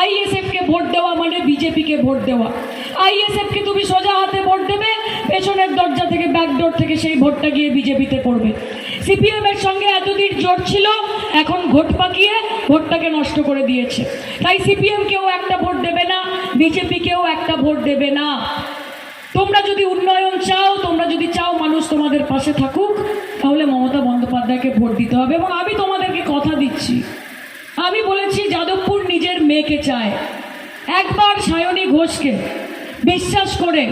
আইএসএফকে vote দেওয়া মানে বিজেপিকে ভোট দেওয়া। আইএসএফকে তুমি সোজা হাতে ভোট দেবে, পেছনের দরজা থেকে ব্যাকডোর থেকে সেই ভোটটা গিয়ে বিজেপিতে পড়বে। সিপিএম এর সঙ্গে এতদিন জোট ছিল, এখন ভোট পাকিয়ে ভোটটাকে নষ্ট করে দিয়েছে। তাই সিপিএম কেউ একটা ভোট দেবে না, বিজেপি কেউ একটা ভোট দেবে না। তোমরা যদি উন্নয়ন চাও, তোমরা যদি চাও মানুষ তোমাদের পাশে থাকুক, তাহলে মমতা বন্দ্যোপাধ্যায়কে ভোট দিতে হবে। এবং আমি তোমাদেরকে কথা দিচ্ছি আমি বলেছি, যাদবপুর নিজের মেয়েকে চায়। একবার সায়নী ঘোষকে বিশ্বাস করে,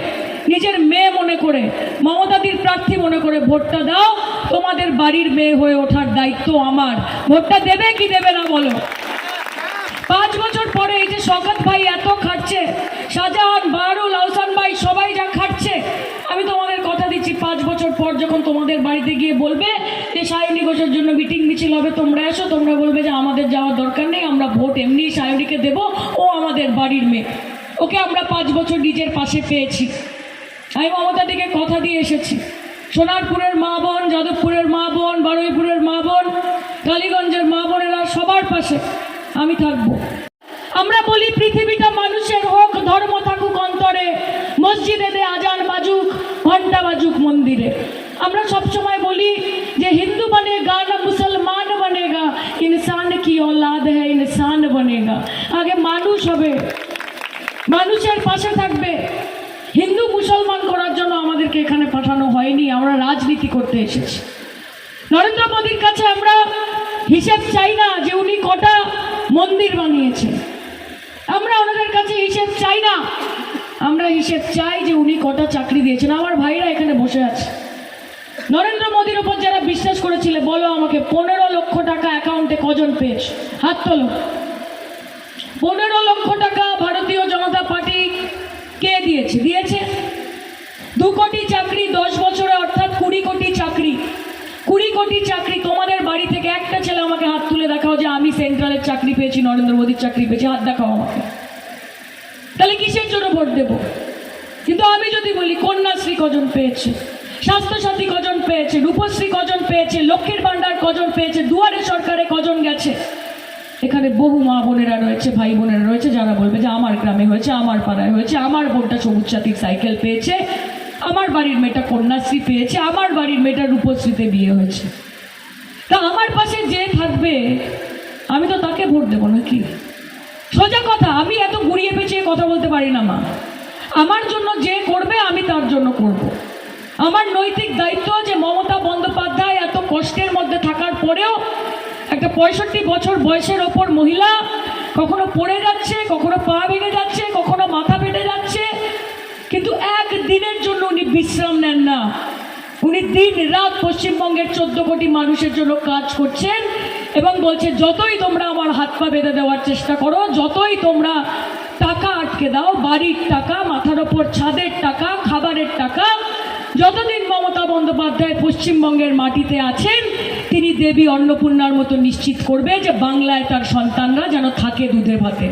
নিজের মেয়ে মনে করে, মমতাদির প্রার্থী মনে করে, ভোটটা দাও, তোমাদের বাড়ির মেয়ে হয়ে ওঠার দায়িত্ব আমার। ভোটটা দেবে কি দেবে না বলো? পাঁচ বছর পরে এই যে সকাত ভাই এত খাটছে শাহজাহান বাহারুল আহসান ভাই সবাই যা খাটছে আমি তোমাদের কথা দিচ্ছি পাঁচ বছর পর যখন তোমাদের বাড়িতে গিয়ে বলবে যে, সায়নী ঘোষের জন্য মিটিং মিছিল হবে, তোমরা এসো, তোমরা বলবে যে, আমাদের যাওয়ার দরকার নেই, আমরা ভোট এমনি সায়নীকে দেবো, ও আমাদের বাড়ির মেয়ে। ওকে আমরা পাঁচ বছর নিজের পাশে পেয়েছি। আমি মমতা দিকে কথা দিয়ে এসেছি। সোনারপুরের মা বোন, যাদবপুরের মা বোন, বারুইপুরের মা বোন, কালীগঞ্জের মা বোনেরা সবার পাশে আমি থাকব। আমরা বলি পৃথিবীটা মানুষের হোক, ধর্ম থাকুক অন্তরে, মসজিদে দে আজান বাজুক ঘণ্টা বাজুক মন্দিরে। আমরা সবসময় বলি যে হিন্দু বনেগা না মুসলমান বনেগা, ইনসান কি ঔলাদ হ্যাঁ ইনসান বনেগা। আগে মানুষ হবে, মানুষের পাশে থাকবে। হিন্দু মুসলমান করার জন্য আমাদেরকে এখানে পাঠানো হয়নি, আমরা রাজনীতি করতে এসেছি। নরেন্দ্র মোদীর কাছে আমরা হিসেব চাই না যে উনি কটা মন্দির বানিয়েছেন। আমরা ওনাদের কাছে হিসেব চাই না। আমরা হিসেব চাই যে উনি কটা চাকরি দিয়েছেন। আমার ভাইরা এখানে বসে আছে। নরেন্দ্র মোদীর ওপর যারা বিশ্বাস করেছিলে, বলো আমাকে, পনেরো লক্ষ টাকা অ্যাকাউন্টে কজন পেয়েছে? হাত তোল। পনেরো লক্ষ টাকা ভারতীয় জনতা পার্টি কে দিয়েছে? দিয়েছে? দু কোটি চাকরি, দশ বছরে অর্থাৎ কুড়ি কোটি চাকরি। কুড়ি কোটি চাকরি তোমাদের বাড়ি থেকে একটা ছেলে আমাকে হাত তুলে দেখাও যে আমি সেন্ট্রালের চাকরি পেয়েছি, নরেন্দ্র মোদীর চাকরি পেয়েছি, হাত দেখাও আমাকে। তাহলে কিসের জন্য ভোট দেব? কিন্তু আমি যদি বলি, কন্যাশ্রী কজন পেয়েছে? স্বাস্থ্যসাথী কজন পেয়েছে? রূপশ্রী কজন পেয়েছে? লক্ষ্মীর ভাণ্ডার কজন পেয়েছে? দুয়ারে সরকারে কজন গেছে? এখানে বহু মা বোনেরা রয়েছে, ভাই বোনেরা রয়েছে, যারা বলবে যে আমার গ্রামে হয়েছে, আমার পাড়ায় হয়েছে, আমার বোনটা সবুজ সাথীর সাইকেল পেয়েছে, আমার বাড়ির মেয়েটা কন্যাশ্রী পেয়েছে, আমার বাড়ির মেয়েটা রূপশ্রীতে বিয়ে হয়েছে। তা আমার পাশে যে থাকবে, আমি তো তাকে ভোট দেবো নাকি? সোজা কথা, আমি এত ঘুরিয়ে পেঁচিয়ে কথা বলতে পারি না, মা। আমার জন্য যে করবে, আমি তার জন্য করব। আমার নৈতিক দায়িত্ব যে মমতা বন্দ্যোপাধ্যায় এত কষ্টের মধ্যে থাকার পরেও একটা পঁয়ষট্টি বছর বয়সের ওপর মহিলা কখনো পড়ে যাচ্ছে, কখনো পা ভেঙে যাচ্ছে, কখনো মাথা ফেটে যাচ্ছে, কিন্তু এক দিনের জন্য উনি বিশ্রাম নেন না। উনি দিন রাত পশ্চিমবঙ্গের চোদ্দ কোটি মানুষের জন্য কাজ করছেন এবং বলছে, যতই তোমরা আমার হাত পা বেঁধে দেওয়ার চেষ্টা করো, যতই তোমরা টাকা আটকে দাও, বাড়ির টাকা, মাথার ওপর ছাদের টাকা, খাবারের টাকা যতদিন মমতা বন্দ্যোপাধ্যায় পশ্চিমবঙ্গের মাটিতে আছেন, তিনি দেবী অন্নপূর্ণার মতো নিশ্চিত করবে যে বাংলায় তার সন্তানরা যেন থাকে দুধে ভাতে।